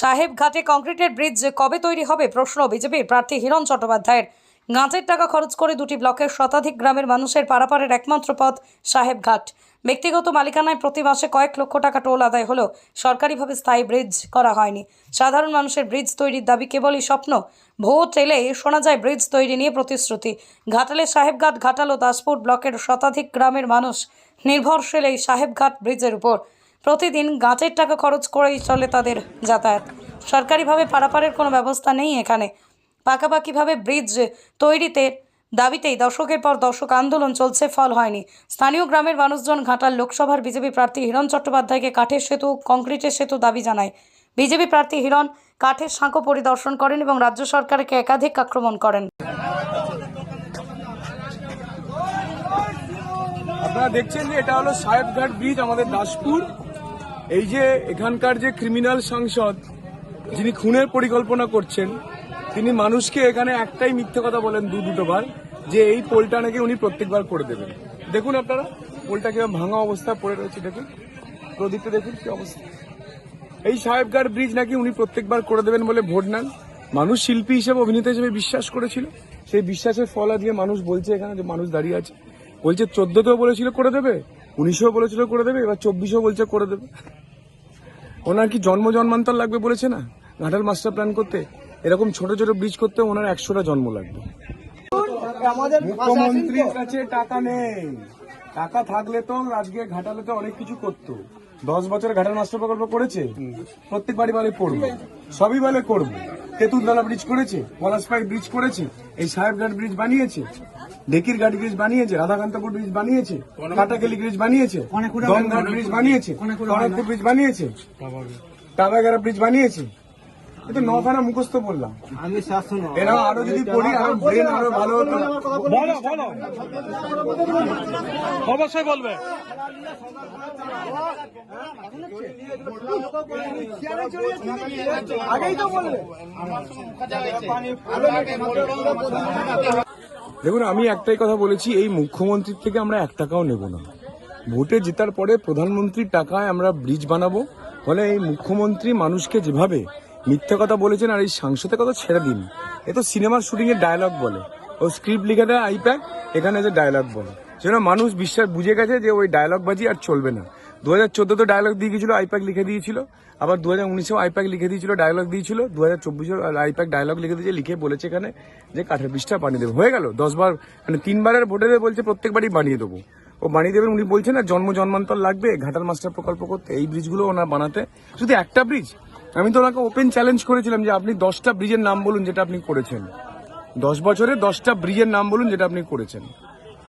সাহেব ঘাটে কংক্রিটের ব্রিজ কবে তৈরি হবে প্রশ্ন বিজেপির প্রার্থী হিরণ চট্টোপাধ্যায়ের। গাঁটের টাকা খরচ করে দুটি ব্লকের শতাধিক গ্রামের মানুষের পারাপারের একমাত্র পথ সাহেবঘাট ব্যক্তিগত মালিকানায় প্রতি মাসে কয়েক লক্ষ টাকা টোল আদায় হলেও সরকারিভাবে স্থায়ী ব্রিজ করা হয়নি। সাধারণ মানুষের ব্রিজ তৈরির দাবি কেবলই স্বপ্ন। ভোট এলে শোনা যায় ব্রিজ তৈরি নিয়ে প্রতিশ্রুতি। ঘাটালের সাহেবঘাট ঘাটাল দাসপুর ব্লকের শতাধিক গ্রামের মানুষ নির্ভরশীল এই সাহেবঘাট ব্রিজের উপর। প্রতিদিন গাঁটের টাকা খরচ করেই চলে তাদের যাতায়াত। সরকারিভাবে পারাপারের কোনো ব্যবস্থা নেই এখানে। পাকাপাকিভাবে ব্রিজ তৈরিতে দাবিতেই দশকের পর দশক আন্দোলন চলছে, ফল হয়নি। স্থানীয় গ্রামের মানুষজন ঘাটাল লোকসভার বিজেপি প্রার্থী হিরণ চট্টোপাধ্যায়কে কাঠের সেতু, কংক্রিটের সেতু দাবি জানায়। বিজেপি প্রার্থী হিরণ কাঠের সাঁকো পরিদর্শন করেন এবং রাজ্য সরকারকে একাধিক আক্রমণ করেন। আপনারা দেখছেন যে এটা হলো সাহেবঘাট ব্রিজ, আমাদের দাসপুর। এই যে এখানকার যে ক্রিমিনাল সাংসদ, যিনি খুনের পরিকল্পনা করছেন, তিনি মানুষকে এখানে একটাই মিথ্যে কথা বলেন দু, দুটো বার, যে এই পোলটা নাকি উনি প্রত্যেকবার করে দেবেন। দেখুন আপনারা, পোলটা কীরকম ভাঙা অবস্থায় পড়ে রয়েছে, দেখুন। প্রদীপটা দেখুন কি অবস্থা। এই সাহেবগার ব্রিজ নাকি উনি প্রত্যেকবার করে দেবেন বলে ভোট নেন? মানুষ শিল্পী হিসেবে, অভিনেতা হিসেবে বিশ্বাস করেছিল। সেই বিশ্বাসের ফল আজকে মানুষ বলছে এখানে যে মানুষ দাঁড়িয়ে আছে। বলছে, চোদ্দতেও বলেছিল করে দেবে, উনিশেও বলেছিল করে দেবে, এবার চব্বিশেও বলছে করে দেবে। ওনার কি জন্ম জন্মান্তর লাগবে বলেছে না? ঘাটাল মাস্টার প্ল্যান করতে? এরকম ছোট ছোট ব্রিজ করতে ওনার একশোটা জন্ম লাগবে। মুখ্যমন্ত্রীর কাছে টাকা নেই। টাকা থাকলে তো আজকে ঘাটালে তো অনেক কিছু করতো। দশ বছর ঘাটাল মাস্টার প্রকল্প করেছে? প্রত্যেক বাড়ি বাড়ি পড়বে। সবই বলে করবে। তেঁতুলতলা ব্রিজ করেছে পলাশপাই ব্রিজ করেছে এই সাহেবঘাট ব্রিজ বানিয়েছে ডেকির ঘাট ব্রিজ বানিয়েছে রাধাকান্তপুর ব্রিজ বানিয়েছে কাটাকেলি ব্রিজ বানিয়েছে ব্রিজ বানিয়েছে কনকপুর ব্রিজ বানিয়েছে টাবাগেরা ব্রিজ বানিয়েছে। কিন্তু নখানা মুখস্থ বললাম। আমি শাসন এরা আরও যদি পড়ি আরও ব্রেন আরও ভালো হতো। বলো বলো। অবশ্যই বলবে। দেখুন, আমি একটাই কথা বলেছি, এই মুখ্যমন্ত্রীর থেকে আমরা এক টাকাও নেব না। ভোটে জেতার পরে প্রধানমন্ত্রীর টাকায় আমরা ব্রিজ বানাবো। ফলে এই মুখ্যমন্ত্রী মানুষকে যেভাবে মিথ্যে কথা বলেছেন আর এই সাংসদের কথা ছেড়ে দিন, এ তো সিনেমার শুটিং এর ডায়লগ বলে। ও স্ক্রিপ্ট লিখে দেয় আইপ্যাক এখানে যে ডায়লগ বলে। সেজন্য মানুষ বিশ্বাস বুঝে গেছে যে ওই ডায়লগ বাজি আর চলবে না। দু হাজার চোদ্দতে ডায়লগ দিয়ে গেছিল আইপ্যাক লিখে দিয়েছিল। আবার দু হাজার উনিশেও আইপ্যাক লিখে দিয়েছিল ডায়লগ দিয়েছিল। দু হাজার চব্বিশেও আইপ্যাক ডায়লগ লিখে দিয়েছে, লিখে বলেছে এখানে যে কাঠের বৃষ্টা বানিয়ে দেবে। হয়ে গেল, দশবার মানে তিনবারের ভোটে বলছে প্রত্যেকবারই বানিয়ে দেবো। ও বানিয়ে দেবেন উনি বলছেন না, জন্ম জন্মান্তর লাগবে, ঘাটাল মাস্টার প্রকল্প করতে, এই ব্রিজগুলো ওনার বানাতে। শুধু একটা ব্রিজ আমি তো ওনাকে ওপেন চ্যালেঞ্জ করেছিলাম যে আপনি দশটা ব্রিজের নাম বলুন যেটা আপনি করেছেন। দশ বছরে দশটা ব্রিজের নাম বলুন যেটা আপনি করেছেন।